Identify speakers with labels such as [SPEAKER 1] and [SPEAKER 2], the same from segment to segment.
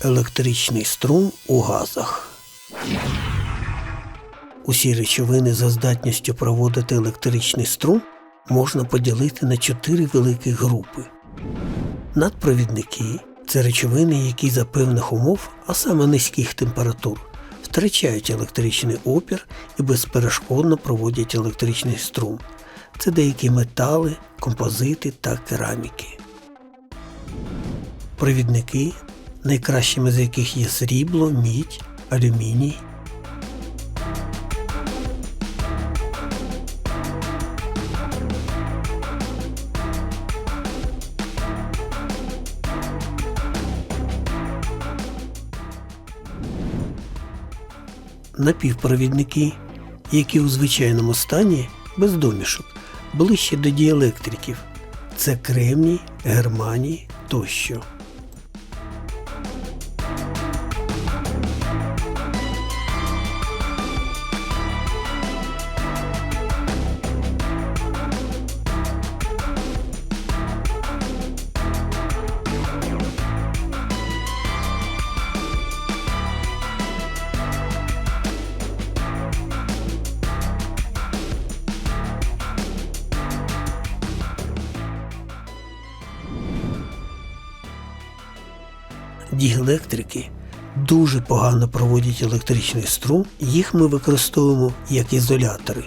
[SPEAKER 1] Електричний струм у газах. Усі речовини за здатністю проводити електричний струм можна поділити на чотири великі групи. Надпровідники це речовини, які за певних умов, а саме низьких температур, втрачають електричний опір і безперешкодно проводять електричний струм. Це деякі метали, композити та кераміки. Провідники, найкращими з яких є срібло, мідь, алюміній. Напівпровідники, які у звичайному стані без домішок, ближче до діелектриків. Це кремній, германій тощо. Діелектрики дуже погано проводять електричний струм, їх ми використовуємо як ізолятори.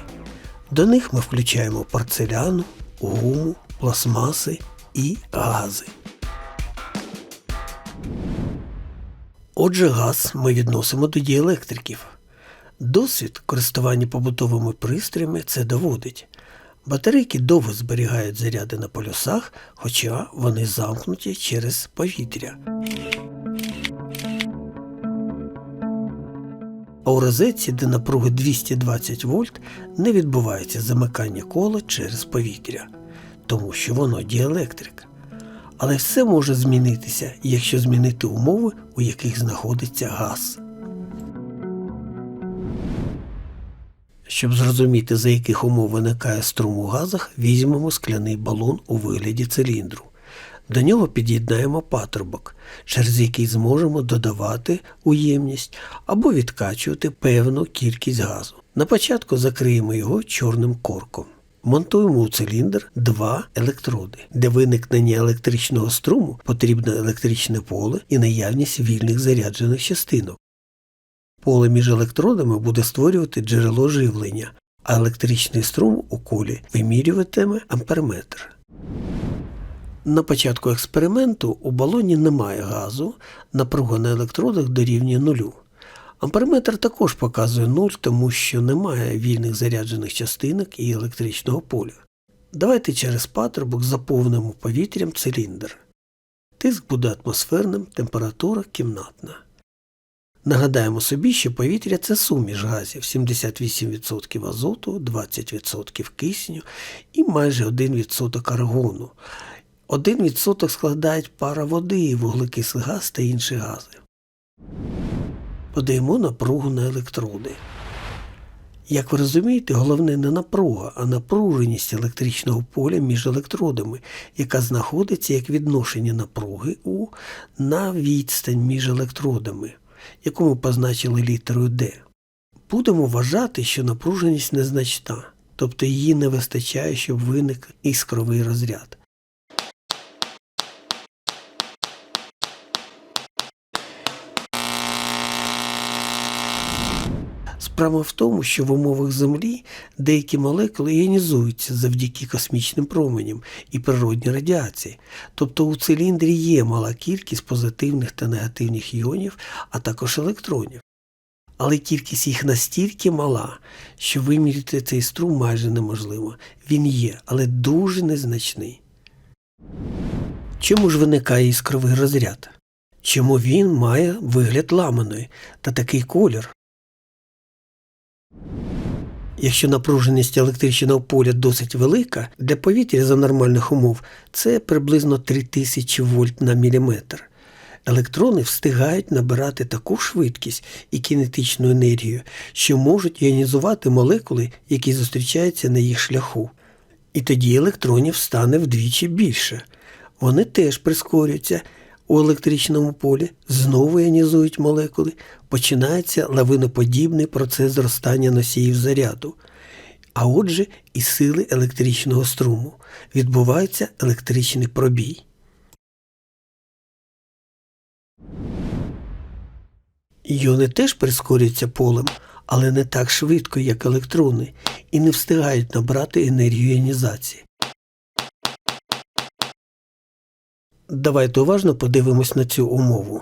[SPEAKER 1] До них ми включаємо порцеляну, гуму, пластмаси і гази. Отже, газ ми відносимо до діелектриків. Досвід користування побутовими пристроями це доводить. Батарейки довго зберігають заряди на полюсах, хоча вони замкнуті через повітря. А у розетці, де напруга 220 вольт, не відбувається замикання кола через повітря, тому що воно діелектрик. Але все може змінитися, якщо змінити умови, у яких знаходиться газ. Щоб зрозуміти, за яких умов виникає струм у газах, візьмемо скляний балон у вигляді циліндру. До нього під'єднаємо патрубок, через який зможемо додавати уємність або відкачувати певну кількість газу. На початку закриємо його чорним корком. Монтуємо у циліндр два електроди. Для виникнення електричного струму потрібно електричне поле і наявність вільних заряджених частинок. Поле між електродами буде створювати джерело живлення, а електричний струм у колі вимірюватиме амперметр. На початку експерименту у балоні немає газу, напруга на електродах дорівнює нулю. Амперметр також показує нуль, тому що немає вільних заряджених частинок і електричного поля. Давайте через патрубок заповнимо повітрям циліндр. Тиск буде атмосферним, температура кімнатна. Нагадаємо собі, що повітря це суміш газів 78% азоту, 20% кисню і майже 1% аргону. 1% складають пара води, вуглекислий газ та інші гази. Подаємо напругу на електроди. Як ви розумієте, головне не напруга, а напруженість електричного поля між електродами, яка знаходиться як відношення напруги У на відстань між електродами, яку ми позначили літерою D. Будемо вважати, що напруженість незначна, тобто її не вистачає, щоб виник іскровий розряд. Справа в тому, що в умовах Землі деякі молекули іонізуються завдяки космічним променям і природній радіації. Тобто у циліндрі є мала кількість позитивних та негативних іонів, а також електронів. Але кількість їх настільки мала, що виміряти цей струм майже неможливо. Він є, але дуже незначний. Чому ж виникає іскровий розряд? Чому він має вигляд ламаної та такий колір? Якщо напруженість електричного поля досить велика, для повітря за нормальних умов це приблизно 3000 вольт на міліметр. Електрони встигають набирати таку швидкість і кінетичну енергію, що можуть іонізувати молекули, які зустрічаються на їх шляху. І тоді електронів стане вдвічі більше. Вони теж прискорюються, у електричному полі, знову іонізують молекули, починається лавиноподібний процес зростання носіїв заряду. А отже, і сили електричного струму. Відбувається електричний пробій. Іони теж прискорюються полем, але не так швидко, як електрони, і не встигають набрати енергію іонізації. Давайте уважно подивимось на цю умову.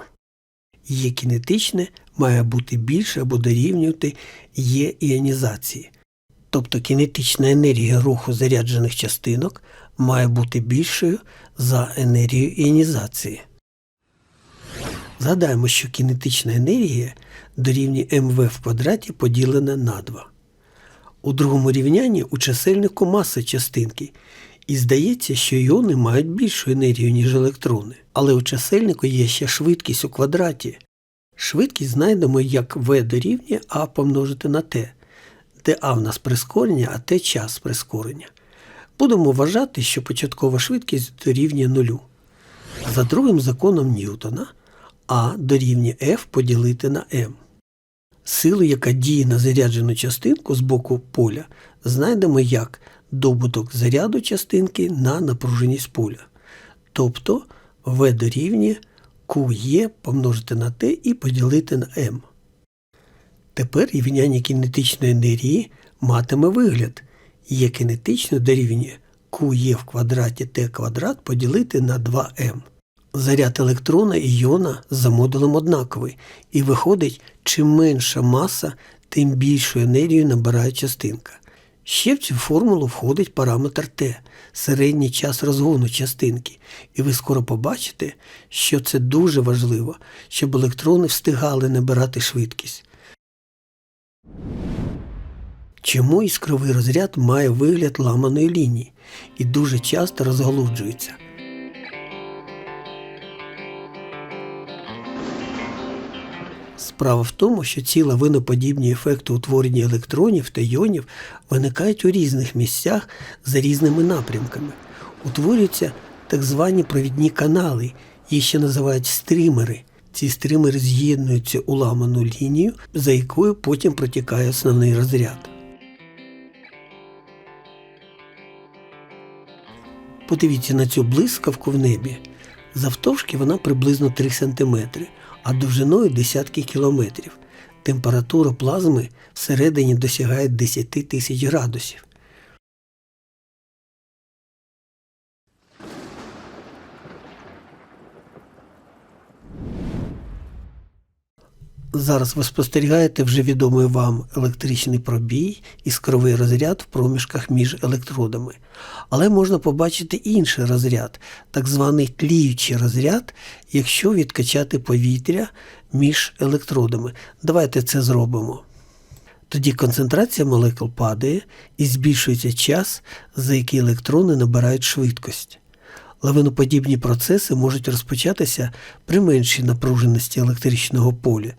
[SPEAKER 1] Є кінетичне має бути більше або дорівнювати є іонізації. Тобто кінетична енергія руху заряджених частинок має бути більшою за енергію іонізації. Згадаємо, що кінетична енергія дорівнює МВ в квадраті поділена на 2. У другому рівнянні у чисельнику маса частинки, і здається, що іони мають більшу енергію, ніж електрони. Але у чисельнику є ще швидкість у квадраті. Швидкість знайдемо як v дорівнює А помножити на t, де А в нас прискорення, а Т час прискорення. Будемо вважати, що початкова швидкість дорівнює нулю. За другим законом Ньютона А дорівнює F поділити на m. Силу, яка діє на заряджену частинку з боку поля, знайдемо як добуток заряду частинки на напруженість поля. Тобто V дорівнює QE помножити на T і поділити на m. Тепер рівняння кінетичної енергії матиме вигляд. Є кінетично дорівнює QE в квадраті T квадрат поділити на 2m. Заряд електрона і іона за модулем однаковий, і виходить, чим менша маса, тим більшу енергію набирає частинка. Ще в цю формулу входить параметр Т середній час розгону частинки, і ви скоро побачите, що це дуже важливо, щоб електрони встигали набирати швидкість. Чому іскровий розряд має вигляд ламаної лінії і дуже часто розголуджується? Справа в тому, що ці лавиноподібні ефекти утворення електронів та іонів виникають у різних місцях за різними напрямками. Утворюються так звані провідні канали, їх ще називають стрімери. Ці стримери з'єднуються у ламану лінію, за якою потім протікає основний розряд. Подивіться на цю блискавку в небі. Завтовшки вона приблизно 3 см, а довжиною десятки кілометрів. Температура плазми всередині досягає 10 тисяч градусів. Зараз ви спостерігаєте вже відомий вам електричний пробій іскровий розряд в проміжках між електродами. Але можна побачити інший розряд, так званий тліючий розряд, якщо відкачати повітря між електродами. Давайте це зробимо. Тоді концентрація молекул падає і збільшується час, за який електрони набирають швидкость. Лавиноподібні процеси можуть розпочатися при меншій напруженості електричного поля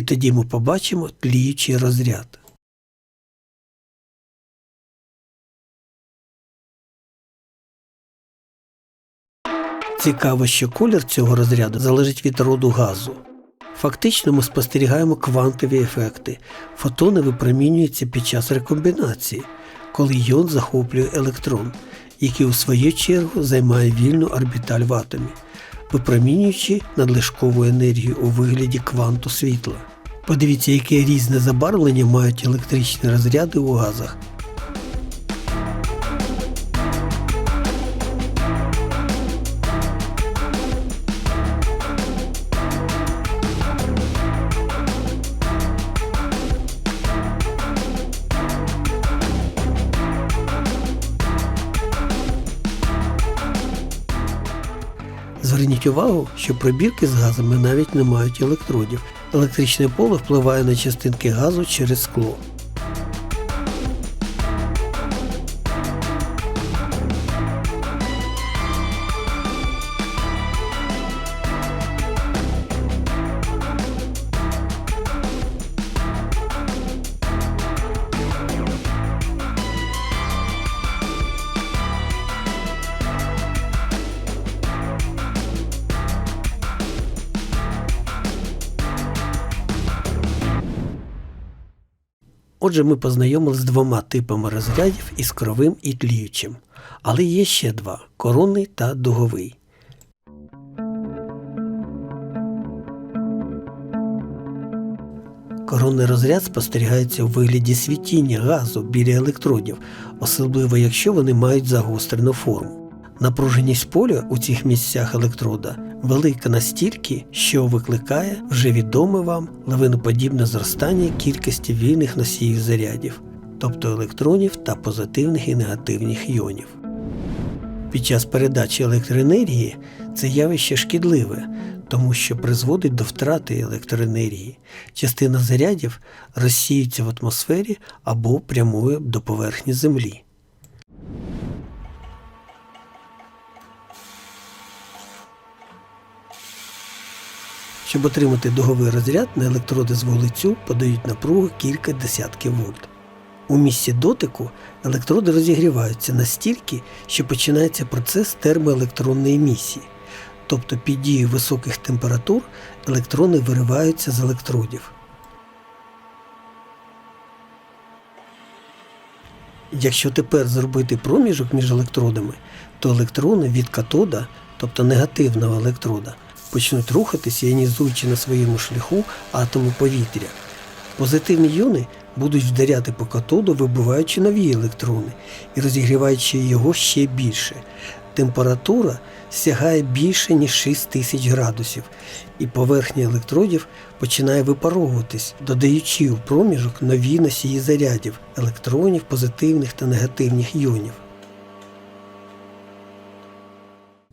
[SPEAKER 1] і тоді ми побачимо тліючий розряд. Цікаво, що колір цього розряду залежить від роду газу. Фактично ми спостерігаємо квантові ефекти. Фотони випромінюються під час рекомбінації, коли йон захоплює електрон, який у свою чергу займає вільну орбіталь в атомі, випромінюючи надлишкову енергію у вигляді кванту світла. Подивіться, яке різне забарвлення мають електричні розряди у газах. Зверніть увагу, що пробірки з газами навіть не мають електродів. Електричне поле впливає на частинки газу через скло. Отже, ми познайомилися з двома типами розрядів іскровим і тліючим. Але є ще два коронний та дуговий. Коронний розряд спостерігається у вигляді світіння газу біля електродів, особливо якщо вони мають загострену форму. Напруженість поля у цих місцях електрода велика настільки, що викликає вже відоме вам лавиноподібне зростання кількості вільних носіїв зарядів, тобто електронів та позитивних і негативних іонів. Під час передачі електроенергії це явище шкідливе, тому що призводить до втрати електроенергії. Частина зарядів розсіюється в атмосфері або прямує до поверхні Землі. Щоб отримати дуговий розряд, на електроди з вуглецю подають напругу кілька десятків вольт. У місці дотику електроди розігріваються настільки, що починається процес термоелектронної емісії. Тобто під дією високих температур електрони вириваються з електродів. Якщо тепер зробити проміжок між електродами, то електрони від катода, тобто негативного електрода, почнуть рухатися, іонізуючи на своєму шляху атоми повітря. Позитивні іони будуть вдаряти по катоду, вибиваючи нові електрони і розігріваючи його ще більше. Температура сягає більше ніж 6 тисяч градусів, і поверхня електродів починає випаровуватись, додаючи у проміжок нові носії зарядів електронів, позитивних та негативних іонів.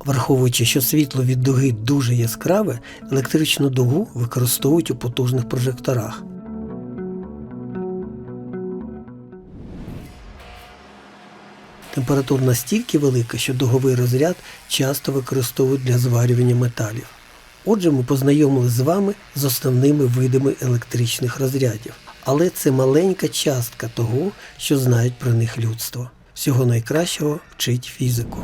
[SPEAKER 1] Враховуючи, що світло від дуги дуже яскраве, електричну дугу використовують у потужних прожекторах. Температура настільки велика, що дуговий розряд часто використовують для зварювання металів. Отже, ми познайомилися з вами з основними видами електричних розрядів. Але це маленька частка того, що знають про них людство. Всього найкращого вчить фізику.